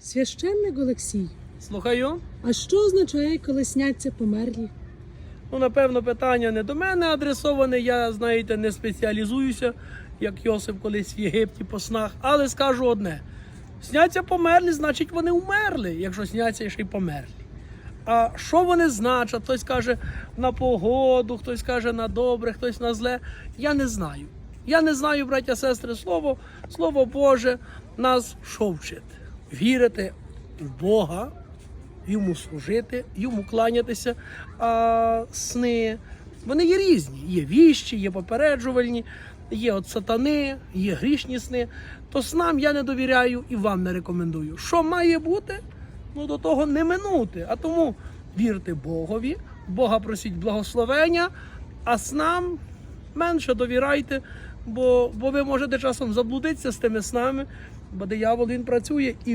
Священник Олексій, Слухаю. а що означає, коли сняться померлі? Ну, напевно, питання не до мене адресоване. Я, знаєте, не спеціалізуюся, як Йосип колись в Єгипті по снах. Але скажу одне: сняться померлі, значить вони умерли, якщо сняться ще й померлі. А що вони значать? Хтось каже на погоду, хтось каже на добре, хтось на зле. Я не знаю. Я не знаю, браття, сестри, слово, слово Боже нас що вчить? Вірити в Бога, йому служити, йому кланятися. А сни вони є різні. Є віщі, є попереджувальні, є от сатани, є грішні сни. То снам я не довіряю і вам не рекомендую. Що має бути, ну до того не минути. А тому вірте Богові, Бога просіть благословення, а снам менше довіряйте, бо, бо ви можете часом заблудитися з тими снами, бо диявол він працює і